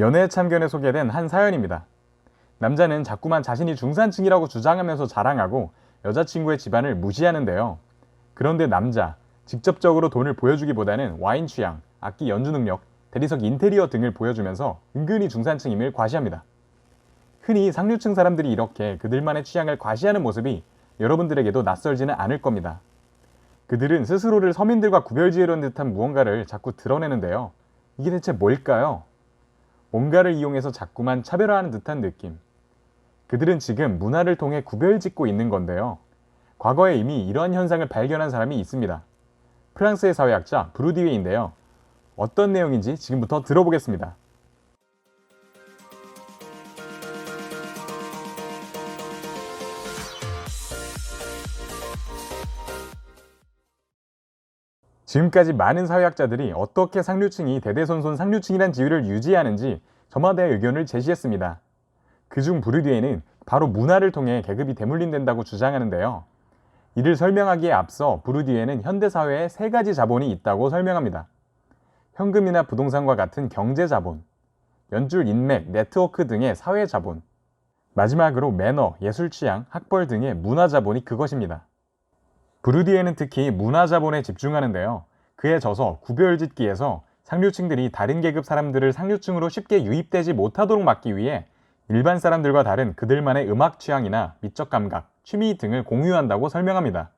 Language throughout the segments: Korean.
연애 참견에 소개된 한 사연입니다. 남자는 자꾸만 자신이 중산층이라고 주장하면서 자랑하고 여자친구의 집안을 무시하는데요. 그런데 남자, 직접적으로 돈을 보여주기보다는 와인 취향, 악기 연주 능력, 대리석 인테리어 등을 보여주면서 은근히 중산층임을 과시합니다. 흔히 상류층 사람들이 이렇게 그들만의 취향을 과시하는 모습이 여러분들에게도 낯설지는 않을 겁니다. 그들은 스스로를 서민들과 구별지으려는 듯한 무언가를 자꾸 드러내는데요. 이게 대체 뭘까요? 뭔가를 이용해서 자꾸만 차별화하는 듯한 느낌. 그들은 지금 문화를 통해 구별 짓고 있는 건데요. 과거에 이미 이러한 현상을 발견한 사람이 있습니다. 프랑스의 사회학자 브루디웨인데요. 어떤 내용인지 지금부터 들어보겠습니다. 지금까지 많은 사회학자들이 어떻게 상류층이 대대손손 상류층이란 지위를 유지하는지 저마다의 의견을 제시했습니다. 그중 부르디에는 바로 문화를 통해 계급이 대물림된다고 주장하는데요. 이를 설명하기에 앞서 부르디에는 현대사회에 세 가지 자본이 있다고 설명합니다. 현금이나 부동산과 같은 경제 자본, 연줄 인맥, 네트워크 등의 사회 자본, 마지막으로 매너, 예술 취향, 학벌 등의 문화 자본이 그것입니다. 브루디에는 특히 문화 자본에 집중하는데요. 그에 져서 구별짓기에서 상류층들이 다른 계급 사람들을 상류층으로 쉽게 유입되지 못하도록 막기 위해 일반 사람들과 다른 그들만의 음악 취향이나 미적 감각, 취미 등을 공유한다고 설명합니다.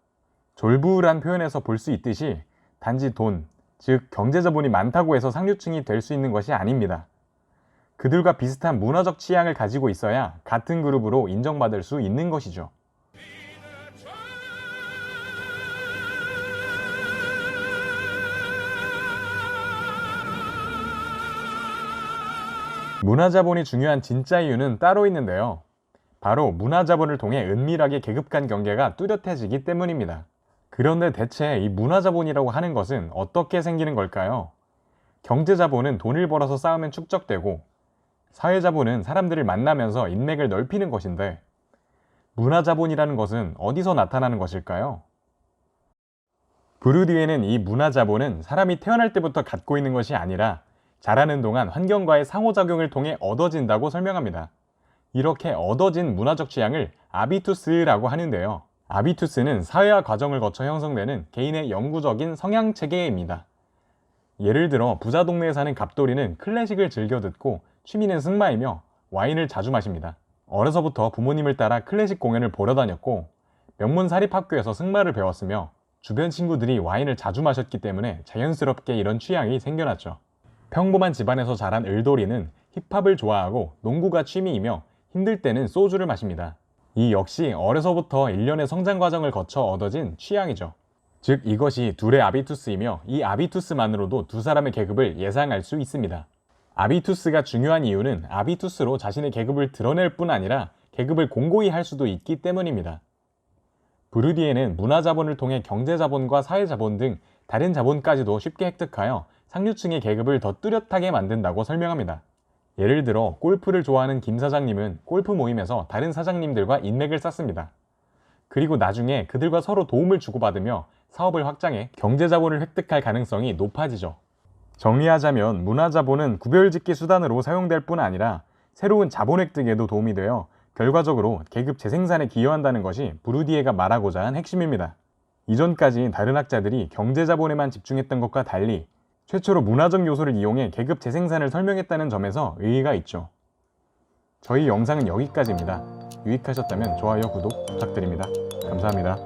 졸부란 표현에서 볼 수 있듯이 단지 돈, 즉 경제 자본이 많다고 해서 상류층이 될 수 있는 것이 아닙니다. 그들과 비슷한 문화적 취향을 가지고 있어야 같은 그룹으로 인정받을 수 있는 것이죠. 문화자본이 중요한 진짜 이유는 따로 있는데요. 바로 문화자본을 통해 은밀하게 계급 간 경계가 뚜렷해지기 때문입니다. 그런데 대체 이 문화자본이라고 하는 것은 어떻게 생기는 걸까요? 경제자본은 돈을 벌어서 쌓으면 축적되고, 사회자본은 사람들을 만나면서 인맥을 넓히는 것인데, 문화자본이라는 것은 어디서 나타나는 것일까요? 부르디에는 이 문화자본은 사람이 태어날 때부터 갖고 있는 것이 아니라 자라는 동안 환경과의 상호작용을 통해 얻어진다고 설명합니다. 이렇게 얻어진 문화적 취향을 아비투스라고 하는데요. 아비투스는 사회화 과정을 거쳐 형성되는 개인의 영구적인 성향 체계입니다. 예를 들어 부자 동네에 사는 갑돌이는 클래식을 즐겨 듣고 취미는 승마이며 와인을 자주 마십니다. 어려서부터 부모님을 따라 클래식 공연을 보러 다녔고 명문 사립학교에서 승마를 배웠으며 주변 친구들이 와인을 자주 마셨기 때문에 자연스럽게 이런 취향이 생겨났죠. 평범한 집안에서 자란 을돌이는 힙합을 좋아하고 농구가 취미이며 힘들 때는 소주를 마십니다. 이 역시 어려서부터 일련의 성장 과정을 거쳐 얻어진 취향이죠. 즉 이것이 둘의 아비투스이며 이 아비투스만으로도 두 사람의 계급을 예상할 수 있습니다. 아비투스가 중요한 이유는 아비투스로 자신의 계급을 드러낼 뿐 아니라 계급을 공고히 할 수도 있기 때문입니다. 부르디에는 문화자본을 통해 경제자본과 사회자본 등 다른 자본까지도 쉽게 획득하여 상류층의 계급을 더 뚜렷하게 만든다고 설명합니다. 예를 들어 골프를 좋아하는 김 사장님은 골프 모임에서 다른 사장님들과 인맥을 쌓습니다. 그리고 나중에 그들과 서로 도움을 주고받으며 사업을 확장해 경제 자본을 획득할 가능성이 높아지죠. 정리하자면 문화 자본은 구별짓기 수단으로 사용될 뿐 아니라 새로운 자본 획득에도 도움이 되어 결과적으로 계급 재생산에 기여한다는 것이 부르디에가 말하고자 한 핵심입니다. 이전까지 다른 학자들이 경제 자본에만 집중했던 것과 달리 최초로 문화적 요소를 이용해 계급 재생산을 설명했다는 점에서 의의가 있죠. 저희 영상은 여기까지입니다. 유익하셨다면 좋아요, 구독 부탁드립니다. 감사합니다.